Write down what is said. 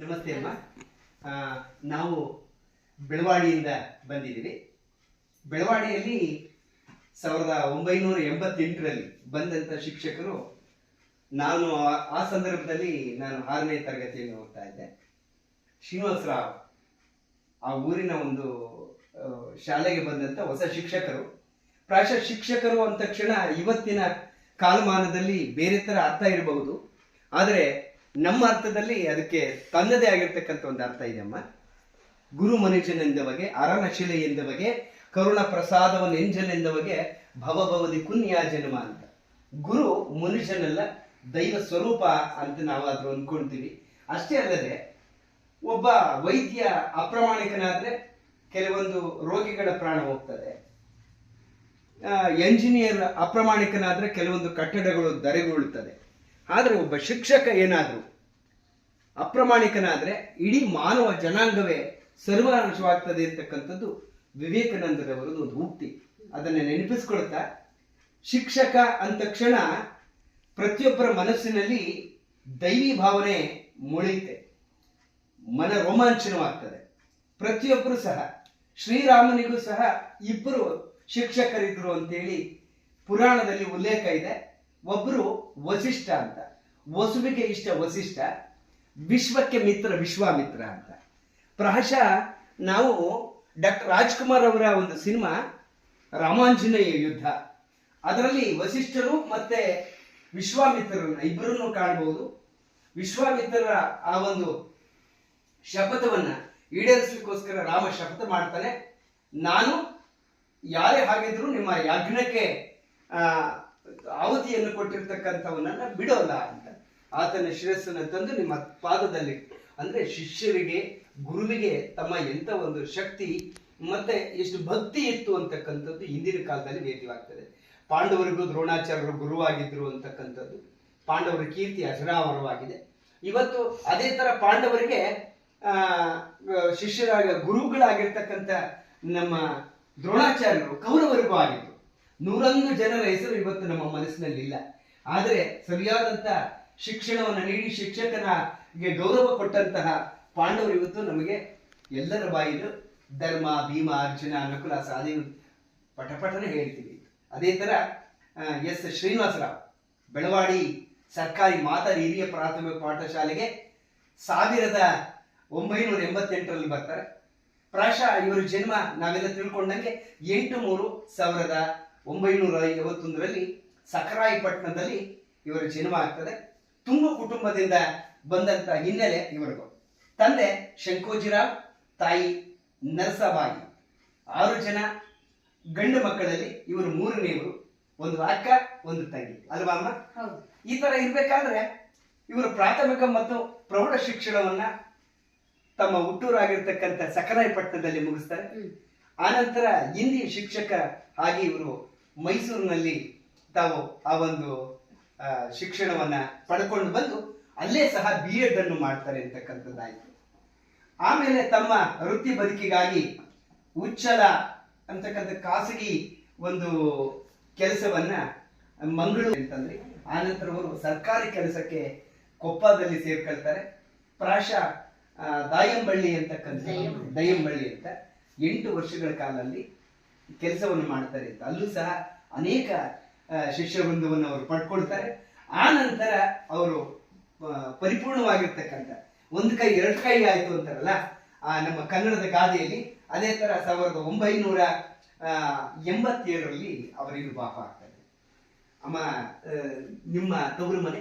ನಮಸ್ತೆ ಅಮ್ಮ. ನಾವು ಬೆಳವಾಡಿಯಿಂದ ಬಂದಿದ್ದೀವಿ. ಬೆಳವಾಡಿಯಲ್ಲಿ ಸಾವಿರದ ಒಂಬೈನೂರ ಎಂಬತ್ತೆಂಟರಲ್ಲಿ ಬಂದಂಥ ಶಿಕ್ಷಕರು ನಾನು ಆ- ಸಂದರ್ಭದಲ್ಲಿ ನಾನು ಆರನೇ ತರಗತಿಯನ್ನು ಓದ್ತಾ ಇದ್ದೆ. ಶ್ರೀನಿವಾಸರಾವ್ ಆ ಊರಿನ ಒಂದು ಶಾಲೆಗೆ ಬಂದಂಥ ಹೊಸ ಶಿಕ್ಷಕರು. ಪ್ರಾಯಶಃ ಶಿಕ್ಷಕರು ಅಂದ ತಕ್ಷಣ ಇವತ್ತಿನ ಕಾಲಮಾನದಲ್ಲಿ ಬೇರೆ ಥರ ಅರ್ಥ ಇರಬಹುದು. ಆದರೆ ನಮ್ಮ ಅರ್ಥದಲ್ಲಿ ಅದಕ್ಕೆ ತನ್ನದೇ ಆಗಿರ್ತಕ್ಕಂಥ ಒಂದು ಅರ್ಥ ಇದೆ ಅಮ್ಮ. ಗುರು ಮನುಷ್ಯನೆಂದವಗೆ ಅರಣಶಿಲೆ ಎಂದವಗೆ ಕರುಣ ಪ್ರಸಾದವನ್ನು ಎಂಜನೆಂದವಗೆ ಭವಭವದಿ ಕುನ್ಯಾ ಜನ್ಮ ಅಂತ. ಗುರು ಮನುಷ್ಯನಲ್ಲ, ದೈವ ಸ್ವರೂಪ ಅಂತ ನಾವು ಅದ್ರ ಅಂದ್ಕೊಳ್ತೀವಿ ಅಷ್ಟೇ ಅಲ್ಲದೆ, ಒಬ್ಬ ವೈದ್ಯ ಅಪ್ರಾಮಾಣಿಕನಾದ್ರೆ ಕೆಲವೊಂದು ರೋಗಿಗಳ ಪ್ರಾಣ ಹೋಗ್ತದೆ. ಎಂಜಿನಿಯರ್ ಅಪ್ರಾಮಾಣಿಕನಾದ್ರೆ ಕೆಲವೊಂದು ಕಟ್ಟಡಗಳು ಧರೆಗುರುಳುತ್ತದೆ ಆದರೆ ಒಬ್ಬ ಶಿಕ್ಷಕ ಏನಾದರೂ ಅಪ್ರಾಮಾಣಿಕನಾದ್ರೆ ಇಡೀ ಮಾನವ ಜನಾಂಗವೇ ಸರ್ವನಾಶವಾಗ್ತದೆ ಅಂತಕ್ಕಂಥದ್ದು ವಿವೇಕಾನಂದರವರದ್ದು ಒಂದು ಉಕ್ತಿ. ಅದನ್ನ ನೆನಪಿಸ್ಕೊಳ್ತಾ, ಶಿಕ್ಷಕ ಅಂದ ತಕ್ಷಣ ಪ್ರತಿಯೊಬ್ಬರ ಮನಸ್ಸಿನಲ್ಲಿ ದೈವಿ ಭಾವನೆ ಮೊಳೆಯುತ್ತೆ. ಮನ ರೋಮಾಂಚನವಾಗ್ತದೆ. ಪ್ರತಿಯೊಬ್ಬರು ಸಹ, ಶ್ರೀರಾಮನಿಗೂ ಸಹ ಇಬ್ಬರು ಶಿಕ್ಷಕರಿದ್ರು ಅಂತೇಳಿ ಪುರಾಣದಲ್ಲಿ ಉಲ್ಲೇಖ ಇದೆ. ಒಬ್ಬರು ವಸಿಷ್ಠ ಅಂತ. ವಸುವಿಗೆ ಇಷ್ಟ ವಸಿಷ್ಠ, ವಿಶ್ವಕ್ಕೆ ಮಿತ್ರ ವಿಶ್ವಾಮಿತ್ರ ಅಂತ. ಪ್ರಹಶಃ ನಾವು ಡಾಕ್ಟರ್ ರಾಜ್ಕುಮಾರ್ ಅವರ ಒಂದು ಸಿನಿಮಾ, ರಾಮಾಂಜನೇಯ ಯುದ್ಧ. ಅದರಲ್ಲಿ ವಸಿಷ್ಠರು ಮತ್ತೆ ವಿಶ್ವಾಮಿತ್ರರನ್ನ ಇಬ್ಬರನ್ನು ಕಾಣಬಹುದು ವಿಶ್ವಾಮಿತ್ರರ ಆ ಒಂದು ಶಪಥವನ್ನ ಈಡೇರಿಸಲಿಕ್ಕೋಸ್ಕರ ರಾಮ ಶಪಥ ಮಾಡ್ತಾನೆ. ನಾನು ಯಾರೇ ಹಾಗಿದ್ರು ನಿಮ್ಮ ಯಜ್ಞಕ್ಕೆ ಆಹುತಿಯನ್ನು ಕೊಟ್ಟಿರ್ತಕ್ಕಂಥವನ್ನ ಬಿಡೋಲ್ಲ ಅಂತ. ಆತನ ಶಿರಸ್ಸನ್ನು ತಂದು ನಿಮ್ಮ ಪಾದದಲ್ಲಿ, ಅಂದ್ರೆ ಶಿಷ್ಯರಿಗೆ, ಗುರುವಿಗೆ ತಮ್ಮ ಎಂತ ಒಂದು ಶಕ್ತಿ, ಮತ್ತೆ ಎಷ್ಟು ಭಕ್ತಿ ಇತ್ತು ಅಂತಕ್ಕಂಥದ್ದು ಹಿಂದಿನ ಕಾಲದಲ್ಲಿ ವೇದ್ಯವಾಗ್ತದೆ. ಪಾಂಡವರಿಗೂ ದ್ರೋಣಾಚಾರ್ಯರು ಗುರುವಾಗಿದ್ರು ಅಂತಕ್ಕಂಥದ್ದು. ಪಾಂಡವರ ಕೀರ್ತಿ ಅಜರಾವರವಾಗಿದೆ. ಇವತ್ತು ಅದೇ ತರ ಪಾಂಡವರಿಗೆ ಆ, ಶಿಷ್ಯರಾಗ, ಗುರುಗಳಾಗಿರ್ತಕ್ಕಂಥ ನಮ್ಮ ದ್ರೋಣಾಚಾರ್ಯರು ಕೌರವರಿಗೂ ಆಗಿದ್ರು. ನೂರೊಂದು ಜನರ ಹೆಸರು ಇವತ್ತು ನಮ್ಮ ಮನಸ್ಸಿನಲ್ಲಿ ಇಲ್ಲ ಆದರೆ ಸರಿಯಾದಂತ ಶಿಕ್ಷಣವನ್ನು ನೀಡಿ ಶಿಕ್ಷಕನಿಗೆ ಗೌರವ ಕೊಟ್ಟಂತಹ ಪಾಂಡವರು ಇವತ್ತು ನಮಗೆ ಎಲ್ಲರ ಬಾಯಿಲು ಧರ್ಮ, ಭೀಮ, ಅರ್ಜುನ ನಕುಲ ಸಾಧಿ ಪಟಪಟನೆ ಹೇಳ್ತೀವಿ. ಅದೇ ತರ ಎಸ್. ಶ್ರೀನಿವಾಸರಾವ್, ಬೆಳವಾಡಿ ಸರ್ಕಾರಿ ಮಾದರಿ ಹಿರಿಯ ಪ್ರಾಥಮಿಕ ಪಾಠಶಾಲೆಗೆ ಸಾವಿರದ ಒಂಬೈನೂರ ಎಂಬತ್ತೆಂಟರಲ್ಲಿ ಬರ್ತಾರೆ. ಪ್ರಾಶ ಇವರ ಜನ್ಮ ನಾವೆಲ್ಲ ತಿಳ್ಕೊಂಡಂಗೆ ಎಂಟು ಮೂರು ಸಾವಿರದ ಒಂಬೈನೂರ ಐವತ್ತೊಂದರಲ್ಲಿ ಸಕರಾಯಿಪಟ್ಟಣದಲ್ಲಿ ಇವರ ಜನ್ಮ ಆಗ್ತದೆ. ತುಂಬ ಕುಟುಂಬದಿಂದ ಬಂದಂತ ಹಿನ್ನೆಲೆ ಇವರಿಗೂ. ತಂದೆ ಶಂಕೋಜಿರಾವ್ ತಾಯಿ ನರಸಬಾಯಿ. ಆರು ಜನ ಗಂಡು ಮಕ್ಕಳಲ್ಲಿ ಇವರು ಮೂರನೆಯವರು ಒಂದು ಅಕ್ಕ ಒಂದು ತಂಗಿ. ಅಲ್ವಾ ಅಮ್ಮ? ಈ ತರ ಇರ್ಬೇಕಾದ್ರೆ ಇವರು ಪ್ರಾಥಮಿಕ ಮತ್ತು ಪ್ರೌಢ ಶಿಕ್ಷಣವನ್ನ ತಮ್ಮ ಹುಟ್ಟೂರಾಗಿರ್ತಕ್ಕಂಥ ಸಕರಾಯಪಟ್ಟಣದಲ್ಲಿ ಮುಗಿಸ್ತಾರೆ. ಆನಂತರ ಹಿಂದಿ ಶಿಕ್ಷಕ ಆಗಿ ಇವರು ಮೈಸೂರಿನಲ್ಲಿ ತಾವು ಆ ಒಂದು ಆ, ಶಿಕ್ಷಣವನ್ನ ಪಡ್ಕೊಂಡು ಬಂದು ಅಲ್ಲೇ ಸಹ ಬಿ ಎಡ್ ಅನ್ನು ಮಾಡ್ತಾರೆ ಅಂತಕ್ಕಂಥದ್ದಾಯಿತು. ಆಮೇಲೆ ತಮ್ಮ ವೃತ್ತಿ ಬದುಕಿಗಾಗಿ ಉಚ್ಚಲ ಅಂತಕ್ಕಂಥ ಖಾಸಗಿ ಒಂದು ಕೆಲಸವನ್ನ ಮಂಗಳೂರು ಅಂತಂದ್ರೆ ಆನಂತರ ಅವರು ಸರ್ಕಾರಿ ಕೆಲಸಕ್ಕೆ ಕೊಪ್ಪದಲ್ಲಿ ಸೇರ್ಕೊಳ್ತಾರೆ. ಪ್ರಾಶ ದಾಯಂಬಳ್ಳಿ ಅಂತಕ್ಕಂಥ. ದಯ್ಯಂಬಳ್ಳಿ ಅಂತ ಎಂಟು ವರ್ಷಗಳ ಕಾಲಲ್ಲಿ ಕೆಲಸವನ್ನು ಮಾಡ್ತಾರೆ ಅಂತ. ಅಲ್ಲೂ ಸಹ ಅನೇಕ ಶಿಷ್ಯ ಬಂಧುವನ್ನು ಅವರು ಪಡ್ಕೊಳ್ತಾರೆ. ಆ ನಂತರ ಅವರು ಪರಿಪೂರ್ಣವಾಗಿರ್ತಕ್ಕಂಥ, ಒಂದು ಕೈ, ಎರಡು ಕೈ ಆಯಿತು ಅಂತಾರಲ್ಲ, ಆ, ನಮ್ಮ ಕನ್ನಡದ ಗಾದೆಯಲ್ಲಿ, ಅದೇ ತರ ಸಾವಿರದ ಒಂಬೈನೂರ ಎಂಬತ್ತೇಳರಲ್ಲಿ ಅವರಿಗೆ ಪಾಪ ಆಗ್ತದೆ ಅಮ್ಮ ನಿಮ್ಮ ತವರು ಮನೆ?